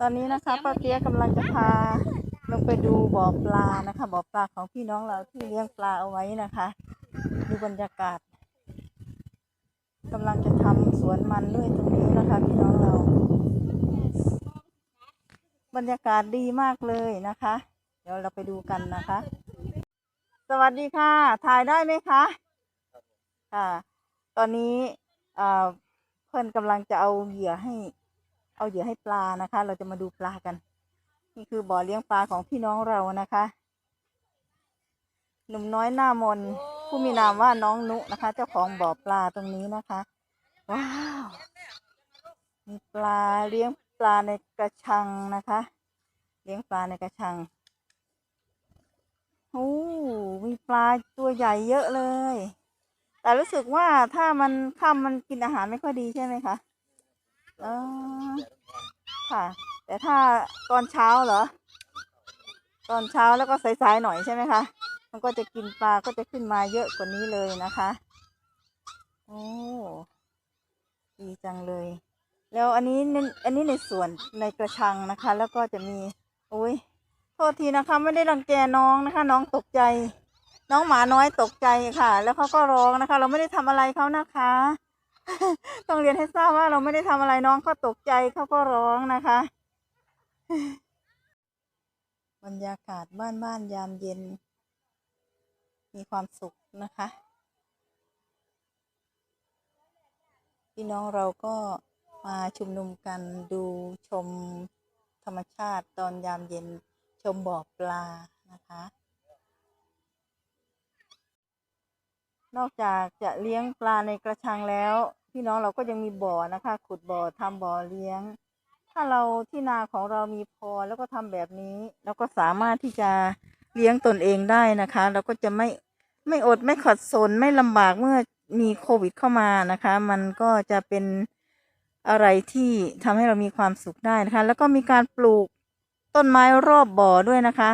ตอนนี้นะคะป้าเตี้ยกำลังจะพาลงไปดูบ่อปลานะคะบ่อปลาของพี่น้องเราที่เลี้ยงปลาเอาไว้นะคะ ดูบรรยากาศกำลังจะทำสวนมันด้วยตรงนี้นะคะพี่น้องเรา บรรยากาศดีมากเลยนะคะ เดี๋ยวเราไปดูกันนะคะ สวัสดีค่ะ ถ่ายได้ไหมคะค่ะ ตอนนี้เอ่อเพื่อนกำลังจะเอาเหยื่อให้ เอาเหยื่อให้ปลานะคะ เราจะมาดูปลากัน นี่คือบ่อเลี้ยงปลาของพี่น้องเรานะคะ หนุ่มน้อยหน้ามนผู้มีนามว่าน้องนุนะคะ เจ้าของบ่อปลาตรงนี้นะคะ ว้าวมีปลาเลี้ยงปลาในกระชังนะคะ เลี้ยงปลาในกระชังโอ้มีปลาตัวใหญ่เยอะเลย แต่รู้สึกว่าถ้ามันค่ำมันกินอาหารไม่ค่อยดีใช่ไหมคะ ออค่ะ แต่ถ้าตอนเช้าเหรอ ตอนเช้าแล้วก็สายๆหน่อยใช่ไหมคะ มันก็จะกินปลาก็จะขึ้นมาเยอะกว่านี้เลยนะคะ โอ้ดีจังเลย แล้วอันนี้ในอันนี้ในส่วนในกระชังนะคะ แล้วก็จะมีโอ้ยโทษทีนะคะ ไม่ได้รังแกน้องนะคะ น้องตกใจ น้องหมาน้อยตกใจค่ะ แล้วเขาก็ร้องนะคะ เราไม่ได้ทำอะไรเขานะคะ ต้องเรียนให้ทราบว่าเราไม่ได้ทำอะไรน้องเขาตกใจเขาก็ร้องนะคะ บรรยากาศบ้านบ้านๆยามเย็น มีความสุขนะคะพี่น้องเราก็มาชุมนุมกันดูชมธรรมชาติตอนยามเย็นชมบ่อปลานะคะ นอกจากจะเลี้ยงปลาในกระชังแล้ว พี่น้องเราก็ยังมีบ่อนะคะ ขุดบ่อทำบ่อเลี้ยง ถ้าเราที่นาของเรามีพอแล้วก็ทำแบบนี้เราก็สามารถที่จะเลี้ยงตนเองได้นะคะ เราก็จะไม่ไม่อดไม่ขัดสนไม่ลำบากเมื่อมีโควิดเข้ามานะคะ มันก็จะเป็นอะไรที่ทำให้เรามีความสุขได้นะคะ แล้วก็มีการปลูกต้นไม้รอบบ่อด้วยนะคะ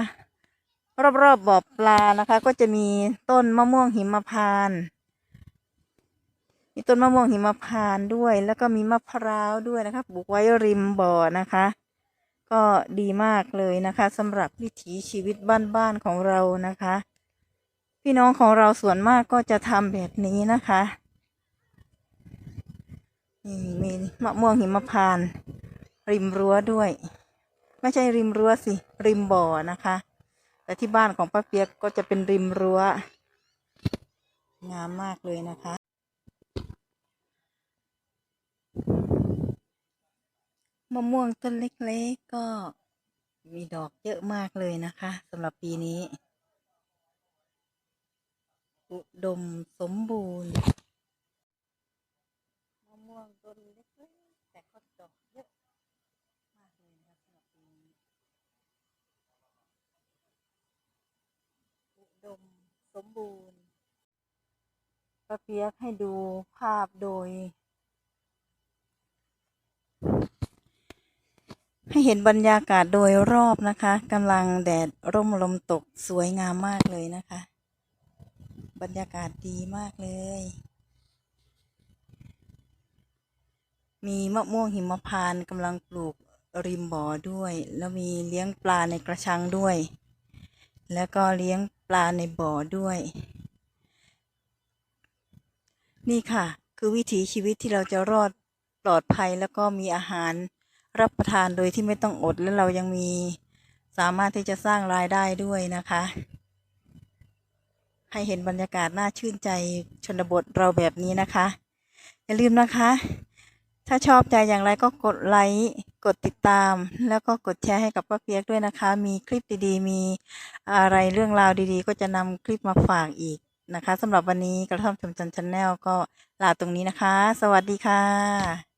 รอบๆบบ่อปลานะคะ ก็จะมีต้นมะม่วงหิมพานต์มีต้นมะม่วงหิมพานต์ด้วย แล้วก็มีมะพร้าวด้วยนะคะปลูกไว้ริมบ่อนะคะ ก็ดีมากเลยนะคะสำหรับวิถีชีวิตบ้านๆของเรานะคะ พี่น้องของเราส่วนมากก็จะทำแบบนี้นะคะนี่มีมะม่วงหิมพานต์ริมรั้วด้วย ไม่ใช่ริมรั้วสิ ริมบ่อนะคะ แต่ที่บ้านของป้าเปียกก็จะเป็นริมรั้ว งามมากเลยนะคะ มะม่วงต้นเล็กๆก็มีดอกเยอะมากเลยนะคะสำหรับปีนี้ อุดมสมบูรณ์ มะม่วงต้นเล็กๆแต่ก็ดกเยอะมากเลยนะคะสำหรับปีนี้ อุ ดมสมบูรณ์ป้าเปียกให้ดูภาพโดย ให้เห็นบรรยากาศโดยรอบนะคะกำลังแดดร่มลมตกสวยงามมากเลยนะคะ บรรยากาศดีมากเลย มีมะม่วงหิมพานต์กำลังปลูกริมบ่อด้วย แล้วมีเลี้ยงปลาในกระชังด้วย แล้วก็เลี้ยง ลาในบ่อด้วย นี่ค่ะ คือวิถีชีวิตที่เราจะรอดปลอดภัยแล้วก็มีอาหารรับประทานโดยที่ไม่ต้องอด และเรายังมีสามารถที่จะสร้างรายได้ด้วยนะคะ ให้เห็นบรรยากาศน่าชื่นใจชนบทเราแบบนี้นะคะ อย่าลืมนะคะ ถ้าชอบใจอย่างไรก็กดไลค์ กดติดตามแล้วก็กดแชร์ให้กับป้าเปียกด้วยนะคะ มีคลิปดีๆ มีอะไรเรื่องราวดีๆ ก็จะนำคลิปมาฝากอีกนะคะสำหรับวันนี้กระท่อมชมจันชาแนลก็ลาตรงนี้นะคะ สวัสดีค่ะ